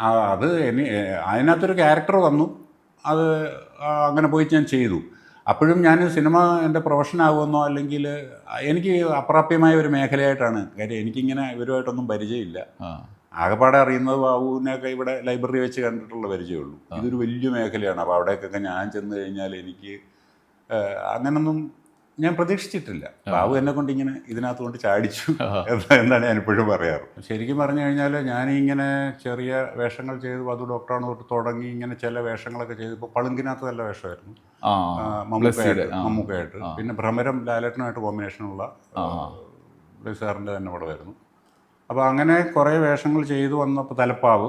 ആ അത് എനി അതിനകത്തൊരു ക്യാരക്ടർ വന്നു. അത് അങ്ങനെ പോയി ഞാൻ ചെയ്തു. അപ്പോഴും ഞാൻ സിനിമ എന്റെ പ്രൊഫഷൻ ആകുമെന്നോ അല്ലെങ്കിൽ എനിക്ക് അപ്രാപ്യമായ ഒരു മേഖലയായിട്ടാണ്. കാര്യം എനിക്കിങ്ങനെ ഇവരുമായിട്ടൊന്നും പരിചയമില്ല. ആകെപ്പാടെ അറിയുന്നത് ബാബുവിനെയൊക്കെ ഇവിടെ ലൈബ്രറി വെച്ച് കണ്ടിട്ടുള്ള പരിചയമുള്ളൂ. ഇതൊരു വലിയ മേഖലയാണ്. അപ്പോൾ അവിടേക്കൊക്കെ ഞാൻ ചെന്ന് കഴിഞ്ഞാൽ എനിക്ക് അങ്ങനൊന്നും ഞാൻ പ്രതീക്ഷിച്ചിട്ടില്ല. ബാബു എന്നെ കൊണ്ട് ഇങ്ങനെ ഇതിനകത്ത് കൊണ്ട് ചാടിച്ചു എന്ന് എന്നാണ് ഞാൻ ഇപ്പോഴും പറയാറ്. ശരിക്കും പറഞ്ഞു കഴിഞ്ഞാൽ ഞാൻ ഇങ്ങനെ ചെറിയ വേഷങ്ങൾ ചെയ്ത് വധു ഡോക്ടറാണ് തൊട്ട് തുടങ്ങി ഇങ്ങനെ ചില വേഷങ്ങളൊക്കെ ചെയ്ത് ഇപ്പോൾ പളുങ്കിനകത്ത് നല്ല വേഷമായിരുന്നു. മമ്മൂക്കയായിട്ട് മമ്മൂക്കയായിട്ട്. പിന്നെ ഭ്രമരം ലാലേട്ടനുമായിട്ട് കോമ്പിനേഷനുള്ള സാറിന്റെ തന്നെ പടമായിരുന്നു. അപ്പോൾ അങ്ങനെ കുറേ വേഷങ്ങൾ ചെയ്തു വന്നപ്പോൾ തലപ്പാവ്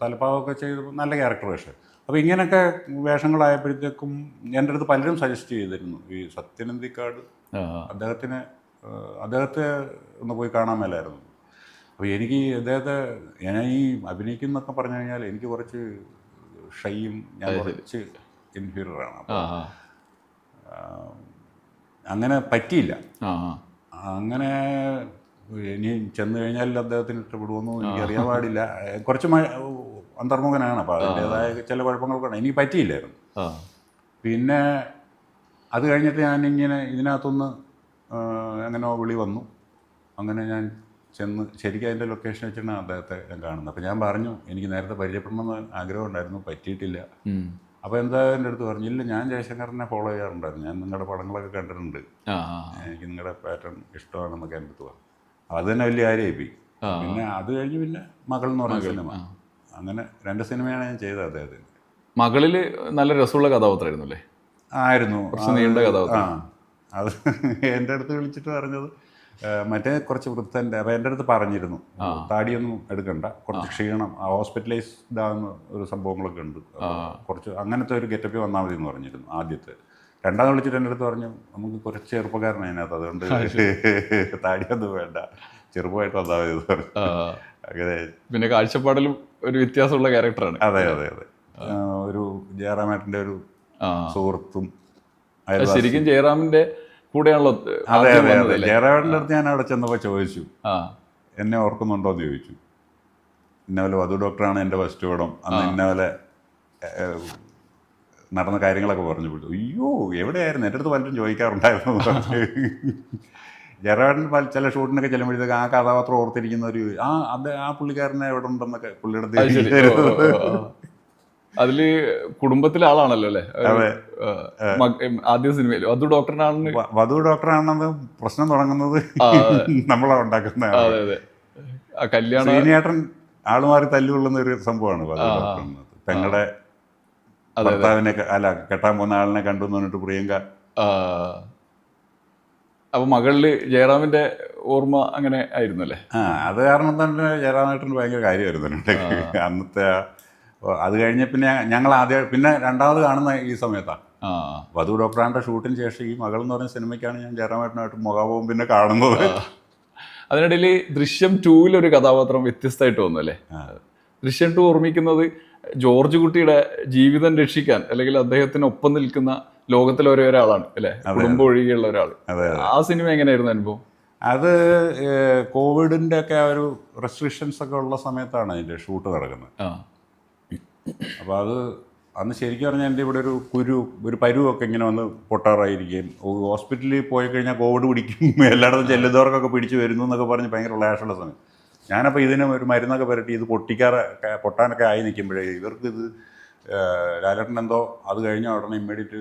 തലപ്പാവൊക്കെ ചെയ്ത് നല്ല ക്യാരക്ടർ വേഷം അപ്പോൾ ഇങ്ങനെയൊക്കെ വേഷങ്ങളായപ്പോഴത്തേക്കും എന്റെ അടുത്ത് പലരും സജസ്റ്റ് ചെയ്തിരുന്നു. ഈ സത്യനന്ദിക്കാട് അദ്ദേഹത്തിന് അദ്ദേഹത്തെ ഒന്ന് പോയി കാണാൻ മേലായിരുന്നു. അപ്പോൾ എനിക്ക് അദ്ദേഹത്തെ ഞാൻ ഈ അഭിനയിക്കുന്നൊക്കെ പറഞ്ഞു കഴിഞ്ഞാൽ എനിക്ക് കുറച്ച് ഷൈയും ഞാൻ കുറച്ച് ഇൻഫീരിയറാണ് അങ്ങനെ പറ്റിയില്ല. അങ്ങനെ ഇനി ചെന്ന് കഴിഞ്ഞാൽ അദ്ദേഹത്തിന് ഇഷ്ടപ്പെടുമെന്നും എനിക്കറിയാൻ പാടില്ല. കുറച്ച് അന്തർമുഖനാണ് അപ്പോൾ അതിന്റെതായ ചില കുഴപ്പങ്ങൾക്കാണ് എനിക്ക് പറ്റിയില്ലായിരുന്നു. പിന്നെ അത് കഴിഞ്ഞിട്ട് ഞാനിങ്ങനെ ഇതിനകത്തൊന്ന് ആ, എങ്ങനെയോ വിളി വന്നു. അങ്ങനെ ഞാൻ ചെന്ന് ശരിക്കും അതിന്റെ ലൊക്കേഷൻ വെച്ചിട്ടാണ് അദ്ദേഹത്തെ ഞാൻ കാണുന്നത്. അപ്പോൾ ഞാൻ പറഞ്ഞു എനിക്ക് നേരത്തെ പരിചയപ്പെടണമെന്ന് ആഗ്രഹം ഉണ്ടായിരുന്നു പറ്റിയിട്ടില്ല. അപ്പോൾ എന്താ എന്റെ അടുത്ത് പറഞ്ഞു ഇല്ല ഞാൻ ജയശങ്കറിനെ ഫോളോ ചെയ്യാറുണ്ടായിരുന്നു. ഞാൻ നിങ്ങളുടെ പടങ്ങളൊക്കെ കണ്ടിട്ടുണ്ട്. എനിക്ക് നിങ്ങളുടെ പാറ്റേൺ ഇഷ്ടമാണെന്നൊക്കെ എന്റെ അടുത്ത് പറഞ്ഞു. അത് തന്നെ വലിയ കാര്യമായി പിന്നെ അത് കഴിഞ്ഞ് പിന്നെ മകൾ എന്ന് പറഞ്ഞ സിനിമ. അങ്ങനെ രണ്ട് സിനിമയാണ് ഞാൻ ചെയ്തത് അദ്ദേഹത്തിന്. മകളിൽ നല്ല രസമുള്ള കഥാപാത്രമായിരുന്നു അല്ലേ? ആയിരുന്നു. നീണ്ട കഥാപാത്രം. അത് എന്റെ അടുത്ത് വിളിച്ചിട്ട് പറഞ്ഞത് മറ്റേ കുറച്ച് വൃത്തന്റെ അപ്പം എന്റെ അടുത്ത് പറഞ്ഞിരുന്നു. താടിയൊന്നും എടുക്കണ്ട. കുറച്ച് ക്ഷീണം. ഹോസ്പിറ്റലൈസ്ഡ് ആകുന്ന ഒരു സംഭവങ്ങളൊക്കെ ഉണ്ട്. കുറച്ച് അങ്ങനത്തെ ഒരു ഗെറ്റപ്പ് വന്നാൽ മതി എന്ന് പറഞ്ഞിരുന്നു ആദ്യത്തെ. രണ്ടാമത് വിളിച്ചിട്ട് എന്റെ അടുത്ത് പറഞ്ഞു നമുക്ക് കുറച്ച് ചെറുപ്പക്കാരനാണ് അതിനകത്ത് അതുകൊണ്ട് താടിയൊന്നും വേണ്ട. ചെറുപ്പമായിട്ട് വന്നാൽ മതി പറഞ്ഞു. അങ്ങനെ പിന്നെ കാഴ്ചപ്പാടിലും ഒരു വ്യത്യാസമുള്ള ക്യാരക്ടറാണ്. അതെ അതെ അതെ. ഒരു ജയറാമേട്ടന്റെ ഒരു സുഹൃത്തും ശരിക്കും ജയറാമിന്റെ കൂടെയാണല്ലോ അതെ അതെ അതെ ജയറാമേട്ടന്റെ അടുത്ത് ഞാൻ അവിടെ ചെന്നപ്പോൾ ചോദിച്ചു എന്നെ ഓർക്കുന്നുണ്ടോ? എന്ന് ചോദിച്ചു. ഇന്നപോലെ വധു ഡോക്ടറാണ് എന്റെ ഫസ്റ്റ് പടം. അന്ന് ഇന്നപോലെ നടന്ന കാര്യങ്ങളൊക്കെ പറഞ്ഞു വിട്ടു. അയ്യോ എവിടെയായിരുന്നു? എന്റെ അടുത്ത് പലരും ചോദിക്കാറുണ്ടായിരുന്നു. ജയറാടൻ പല ചില ഷൂട്ടിനൊക്കെ ചെല്ലുമ്പോഴത്തേക്ക് ആ കഥാപാത്രം ഓർത്തിരിക്കുന്ന ഒരു ആ അത് ആ പുള്ളിക്കാരനെ എവിടെ ഉണ്ടെന്നൊക്കെ പുള്ളിയുടെ. അതിൽ കുടുംബത്തിലെ ആളാണല്ലോ അല്ലേ? അതെ. ആദ്യ സിനിമയിൽ. വധു ഡോക്ടറിനാണെന്ന് വ- വധു ഡോക്ടറാണെന്ന് പ്രശ്നം തുടങ്ങുന്നത്. നമ്മളാ ഉണ്ടാക്കുന്ന കല്യാണം ആൾ മാറി തല്ലുകൊള്ളുന്ന ഒരു സംഭവമാണ് വധു ഡോക്ടർ പെങ്ങളുടെ ഭർത്താവിനെ അല്ല കെട്ടാൻ പോകുന്ന ആളിനെ കണ്ടു എന്ന് പറഞ്ഞിട്ട് പ്രിയങ്ക. ആ, അപ്പൊ മകളിൽ ജയറാമിന്റെ ഓർമ്മ അങ്ങനെ ആയിരുന്നു അല്ലേ ആ അത് കാരണം തന്നെ ജയറാമേട്ടന് ഭയങ്കര കാര്യമായിരുന്നു. അന്നത്തെ അത് കഴിഞ്ഞ് പിന്നെ ഞങ്ങൾ ആദ്യം പിന്നെ രണ്ടാമത് കാണുന്ന ഈ സമയത്താണ് ആ. വധു ഡോക്ടറാന്റെ ഷൂട്ടിന് ശേഷം ഈ മകൾ എന്ന് പറഞ്ഞ സിനിമയ്ക്കാണ് ഞാൻ ജയറാമേട്ടനായിട്ട് മുഖാമുഖം പിന്നെ കാണുന്നത്. അതിനിടയിൽ ദൃശ്യം ടൂവിൽ ഒരു കഥാപാത്രം വ്യത്യസ്തമായിട്ട് വന്നു അല്ലേ ദൃശ്യം ടു ഓർമ്മിക്കുന്നത് ജോർജ് കുട്ടിയുടെ ജീവിതം രക്ഷിക്കാൻ അല്ലെങ്കിൽ അദ്ദേഹത്തിന് ഒപ്പം നിൽക്കുന്ന ലോകത്തിലെ ഒരേ ഒരാളാണ് അല്ലെ? കുടുംബം ഒഴികെയുള്ള ഒരാൾ. ആ സിനിമ എങ്ങനെയായിരുന്നു അനുഭവം? അത് കോവിഡിന്റെ ഒക്കെ ആ ഒരു റെസ്ട്രിക്ഷൻസ് ഒക്കെ ഉള്ള സമയത്താണ് അതിന്റെ ഷൂട്ട് നടക്കുന്നത്. അപ്പൊ അപ്പോൾ അത് അന്ന് ശരിക്കും പറഞ്ഞാൽ എന്റെ ഇവിടെ ഒരു കുരു ഒരു പരുവൊക്കെ ഇങ്ങനെ വന്ന് പൊട്ടാറായിരിക്കും. ഹോസ്പിറ്റലിൽ പോയി കഴിഞ്ഞാൽ കോവിഡ് പിടിക്കും. എല്ലായിടത്തും ചെല്ലുന്നവർക്കൊക്കെ പിടിച്ചു വരുന്നു എന്നൊക്കെ പറഞ്ഞ് ഭയങ്കര ഫ്ലാഷുള്ള സമയം. ഞാനപ്പോൾ ഇതിന് ഒരു മരുന്നൊക്കെ പുരട്ടി ഇത് പൊട്ടിക്കാറ് പൊട്ടാനൊക്കെ ആയി നിൽക്കുമ്പോഴേ ഇവർക്ക് ഇത് ലാലേട്ടൻ എന്തോ അത് കഴിഞ്ഞ ഉടനെ ഇമ്മീഡിയറ്റ്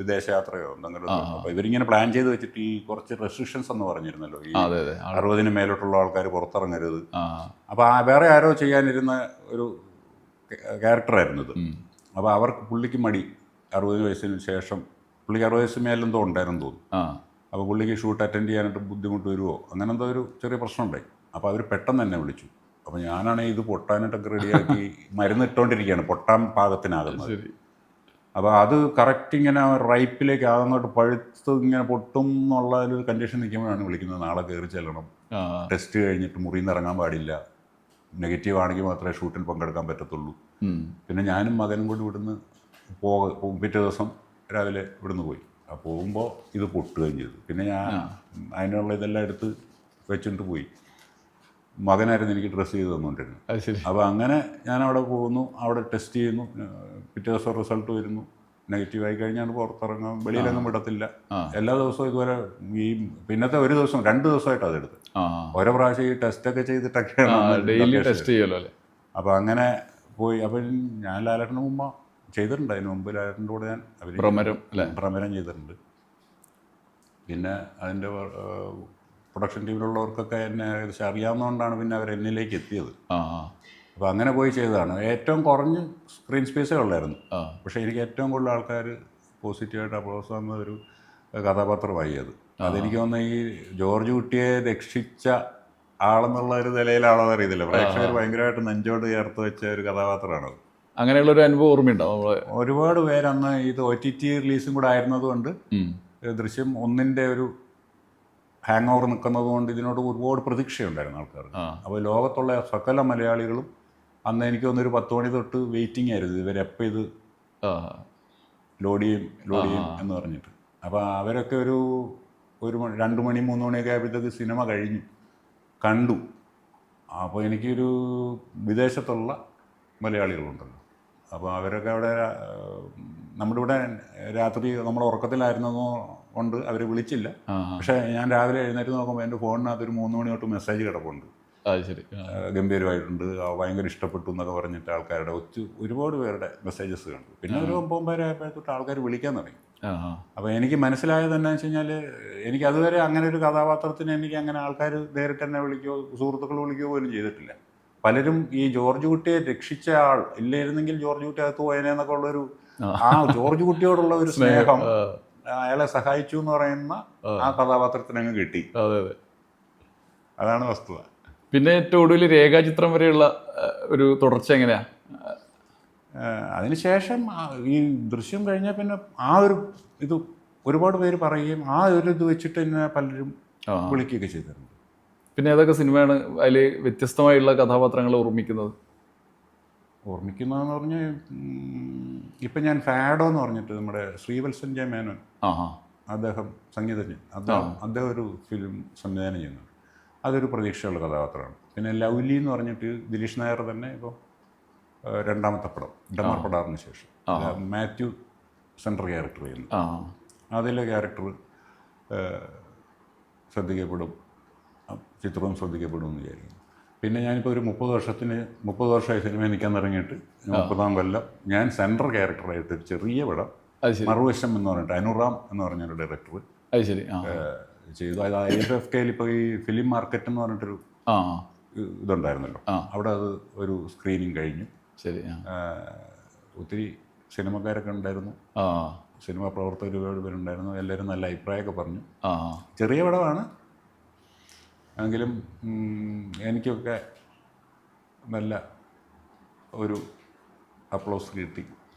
വിദേശയാത്രയോ എന്തെങ്കിലും അപ്പോൾ ഇവരിങ്ങനെ പ്ലാൻ ചെയ്ത് വെച്ചിട്ട് ഈ കുറച്ച് റെസ്ട്രിക്ഷൻസ് എന്ന് പറഞ്ഞിരുന്നല്ലോ ഈ അറുപതിന് മേലോട്ടുള്ള ആൾക്കാർ പുറത്തിറങ്ങരുത്. അപ്പോൾ ആ വേറെ ആരോ ചെയ്യാനിരുന്ന ഒരു ക്യാരക്ടറായിരുന്നു ഇത്. അപ്പോൾ അവർക്ക് പുള്ളിക്ക് മടി. അറുപത് വയസ്സിന് ശേഷം പുള്ളിക്ക് അറുപത് വയസ്സിന് മേലെന്തോ ഉണ്ടായിരുന്നു തോന്നുന്നു. അപ്പോൾ പുള്ളിക്ക് ഷൂട്ട് അറ്റൻഡ് ചെയ്യാനായിട്ട് ബുദ്ധിമുട്ട് വരുമോ അങ്ങനെ എന്തോ ഒരു ചെറിയ പ്രശ്നം ഉണ്ടായി അപ്പോൾ അവർ പെട്ടെന്ന് തന്നെ വിളിച്ചു. അപ്പോൾ ഞാനാണെങ്കിൽ ഇത് പൊട്ടാനായിട്ടൊക്കെ റെഡിയാക്കി മരുന്ന് ഇട്ടുകൊണ്ടിരിക്കുകയാണ് പൊട്ടാൻ പാകത്തിനാകുന്നത്. അപ്പോൾ അത് കറക്റ്റ് ഇങ്ങനെ റൈപ്പിലേക്ക് ആകുന്നോട്ട് പഴുത്ത് ഇങ്ങനെ പൊട്ടും എന്നുള്ള ഒരു കണ്ടീഷൻ നിൽക്കുമ്പോഴാണ് വിളിക്കുന്നത്. നാളെ കയറി ചെല്ലണം. ടെസ്റ്റ് കഴിഞ്ഞിട്ട് മുറിയിൽ നിന്ന് ഇറങ്ങാൻ പാടില്ല. നെഗറ്റീവ് ആണെങ്കിൽ മാത്രമേ ഷൂട്ടിൽ പങ്കെടുക്കാൻ പറ്റത്തുള്ളൂ. പിന്നെ ഞാനും മകനും കൂടി ഇവിടുന്ന് പോക പിറ്റേ ദിവസം രാവിലെ ഇവിടുന്ന് പോയി. അപ്പോൾ പോകുമ്പോൾ ഇത് പൊട്ടുകയും ചെയ്തു. പിന്നെ ഞാൻ അതിനുള്ള ഇതെല്ലാം എടുത്ത് വെച്ചിട്ട് പോയി. മകനായിരുന്നു എനിക്ക് ഡ്രസ്സ് ചെയ്ത് തന്നുകൊണ്ടിരുന്നു അത് ശരി. അപ്പോൾ അങ്ങനെ ഞാൻ അവിടെ പോകുന്നു അവിടെ ടെസ്റ്റ് ചെയ്യുന്നു പിറ്റേ ദിവസം റിസൾട്ട് വരുന്നു. നെഗറ്റീവ് ആയി കഴിഞ്ഞാൽ പുറത്തിറങ്ങാം വെളിയിലൊന്നും വിടത്തില്ല. എല്ലാ ദിവസവും ഇതുവരെ ഈ പിന്നത്തെ ഒരു ദിവസം രണ്ട് ദിവസമായിട്ട് അതെടുത്ത് ഓരോ പ്രാവശ്യം ഈ ടെസ്റ്റൊക്കെ ചെയ്തിട്ടൊക്കെയാണ് ഡെയിലി ടെസ്റ്റ് ചെയ്യുമല്ലോ അല്ലേ? അപ്പോൾ അങ്ങനെ പോയി. അപ്പം ഞാൻ ലാലേട്ടന് മുമ്പ് ചെയ്തിട്ടുണ്ട്. അതിന് മുമ്പ് ലാലേട്ടന്റെ കൂടെ ഞാൻ ഭ്രമരം ഭ്രമരം പ്രമരം ചെയ്തിട്ടുണ്ട്. പിന്നെ അതിന്റെ പ്രൊഡക്ഷൻ ടീമിലുള്ളവർക്കൊക്കെ എന്നെ ഏകദേശം അറിയാവുന്നതുകൊണ്ടാണ് പിന്നെ അവർ എന്നിലേക്ക് എത്തിയത്. അപ്പോൾ അങ്ങനെ പോയി ചെയ്തതാണ്. ഏറ്റവും കുറഞ്ഞ് സ്ക്രീൻ സ്പേസേ ഉള്ളായിരുന്നു. പക്ഷേ എനിക്ക് ഏറ്റവും കൂടുതൽ ആൾക്കാർ പോസിറ്റീവായിട്ട് അപ്രോസ് വന്ന ഒരു കഥാപാത്രമായി അത്. അതെനിക്ക് തോന്നുന്നു ഈ ജോർജ് കുട്ടിയെ രക്ഷിച്ച ആളെന്നുള്ള ഒരു നിലയിലാണോ അറിയത്തില്ല പ്രേക്ഷകർ ഭയങ്കരമായിട്ട് നെഞ്ചോട് ചേർത്ത് വെച്ച ഒരു കഥാപാത്രമാണത്. അങ്ങനെയുള്ള ഒരു അനുഭവം ഓർമ്മയുണ്ടോ നമ്മൾ ഒരുപാട് പേരന്ന് ഇത് ഒ ടി ടി റിലീസും കൂടെ ആയിരുന്നതുകൊണ്ട്. ദൃശ്യം ഒന്നിന്റെ ഒരു ഹാങ് ഓവർ നിൽക്കുന്നത് കൊണ്ട് ഇതിനോട് ഒരുപാട് പ്രതീക്ഷയുണ്ടായിരുന്നു ആൾക്കാർ അപ്പോൾ ലോകത്തുള്ള സകല മലയാളികളും അന്ന് എനിക്ക് തോന്നുന്നു ഒരു പത്ത് മണി തൊട്ട് വെയിറ്റിംഗ് ആയിരുന്നു ഇവരെപ്പോൾ ഇത് ആ. ലോഡ് ചെയ്യും ലോഡ് ചെയ്യും എന്ന് പറഞ്ഞിട്ട്. അപ്പോൾ അവരൊക്കെ ഒരു ഒരു രണ്ട് മണി മൂന്ന് മണിയൊക്കെ ആയപ്പോഴത്തേക്ക് സിനിമ കഴിഞ്ഞു. കണ്ടു. അപ്പോൾ എനിക്കൊരു വിദേശത്തുള്ള മലയാളികളുണ്ടല്ലോ. അപ്പോൾ അവരൊക്കെ അവിടെ നമ്മുടെ ഇവിടെ രാത്രി നമ്മൾ ഉറക്കത്തിലായിരുന്നതോ കൊണ്ട് അവർ വിളിച്ചില്ല. പക്ഷെ ഞാൻ രാവിലെ എഴുന്നേറ്റ് നോക്കുമ്പോൾ എന്റെ ഫോണിനകത്ത് ഒരു മൂന്ന് മണി തൊട്ട് മെസ്സേജ് കിടപ്പുണ്ട്. ശരി. ഗംഭീരമായിട്ടുണ്ട്. ഭയങ്കര ഇഷ്ടപ്പെട്ടു എന്നൊക്കെ പറഞ്ഞിട്ട് ആൾക്കാരുടെ ഒത്തു ഒരുപാട് പേരുടെ മെസ്സേജസ് കണ്ടു. പിന്നെ ഒരു ഒമ്പത് ആയപ്പോഴത്തോട്ട് ആൾക്കാർ വിളിക്കാൻ തുടങ്ങി. അപ്പോൾ എനിക്ക് മനസ്സിലായത് എന്താണെന്ന് വെച്ച് കഴിഞ്ഞാൽ എനിക്ക് അതുവരെ അങ്ങനെ ഒരു കഥാപാത്രത്തിന് എനിക്ക് അങ്ങനെ ആൾക്കാർ നേരിട്ട് എന്നെ വിളിക്കുകയോ സുഹൃത്തുക്കൾ വിളിക്കുകയോ പോലും ചെയ്തിട്ടില്ല. പലരും ഈ ജോർജ് കുട്ടിയെ രക്ഷിച്ച ആൾ ഇല്ലായിരുന്നെങ്കിൽ ജോർജ് കുട്ടി അകത്ത് പോയനെന്നൊക്കെ ഉള്ളൊരു ആ. ജോർജ് കുട്ടിയോടുള്ള ഒരു സ്നേഹം അയാളെ സഹായിച്ചു എന്ന് പറയുന്ന ആ. കഥാപാത്രത്തിന് അങ്ങ് കിട്ടി. അതെ അതെ. അതാണ് വസ്തുത. പിന്നെ ഏറ്റവും ഒടുവിൽ രേഖാചിത്രം വരെയുള്ള ഒരു തുടർച്ച എങ്ങനെയാ? അതിനുശേഷം ഈ ദൃശ്യം കഴിഞ്ഞാൽ പിന്നെ ആ ഒരു ഇത് ഒരുപാട് പേര് പറയുകയും ആ ഒരു ഇത് വെച്ചിട്ട് തന്നെ പലരും. വിളിക്കുകയൊക്കെ ചെയ്തിട്ടുണ്ട് പിന്നെ ഏതൊക്കെ സിനിമയാണ് അതിൽ വ്യത്യസ്തമായുള്ള കഥാപാത്രങ്ങൾ ഓർമ്മിക്കുന്നത്? ഓർമ്മിക്കുന്നതെന്ന് പറഞ്ഞ് ഇപ്പം ഞാൻ ഫാഡോ എന്ന് പറഞ്ഞിട്ട് നമ്മുടെ ശ്രീവത്സൻ ജെ മേനോൻ അദ്ദേഹം സംഗീതജ്ഞൻ. അദ്ദേഹം അദ്ദേഹം ഒരു ഫിലിം സംവിധാനം ചെയ്യുന്നു. അതൊരു പ്രതീക്ഷയുള്ള കഥാപാത്രമാണ്. പിന്നെ ലൗലി എന്ന് പറഞ്ഞിട്ട് ദിലീഷ് നായർ തന്നെ ഇപ്പോൾ രണ്ടാമത്തെ പടം ഡമർ പടാറിന് ശേഷം. മാത്യു സെൻട്രൽ ക്യാരക്ടർ ചെയ്യുന്നു. അതിലെ ക്യാരക്ടർ ശ്രദ്ധിക്കപ്പെടും. ചിത്രവും ശ്രദ്ധിക്കപ്പെടും എന്ന് വിചാരിക്കുന്നു. പിന്നെ ഞാനിപ്പോൾ ഒരു മുപ്പത് വർഷത്തിന് മുപ്പത് വർഷമായി സിനിമയിൽ നിൽക്കാൻ തുടങ്ങിയിട്ട് മുപ്പതാം കൊല്ലം ഞാൻ സെൻട്രൽ ക്യാരക്ടറായിട്ട് ഒരു ചെറിയ പടം മറുവശം എന്ന് പറഞ്ഞിട്ട് അനുറാം എന്ന് പറഞ്ഞൊരു ഡയറക്ടർ അത് ശരി ചെയ്തു. അത് ഐ എഫ് എഫ് കെയിൽ ഇപ്പോൾ ഈ ഫിലിം മാർക്കറ്റ് എന്ന് പറഞ്ഞിട്ടൊരു ഇതുണ്ടായിരുന്നല്ലോ. അവിടെ അത് ഒരു സ്ക്രീനിങ് കഴിഞ്ഞു. ശരി ഒത്തിരി സിനിമക്കാരൊക്കെ ഉണ്ടായിരുന്നു. ആ. സിനിമാ പ്രവർത്തകർ ഒരുപാട് പേരുണ്ടായിരുന്നു എല്ലാവരും നല്ല അഭിപ്രായമൊക്കെ പറഞ്ഞു. ആ. ചെറിയ പടമാണ്. എങ്കിലും എനിക്കൊക്കെ നല്ല ഒരു അപ്ലോസ് കിട്ടി.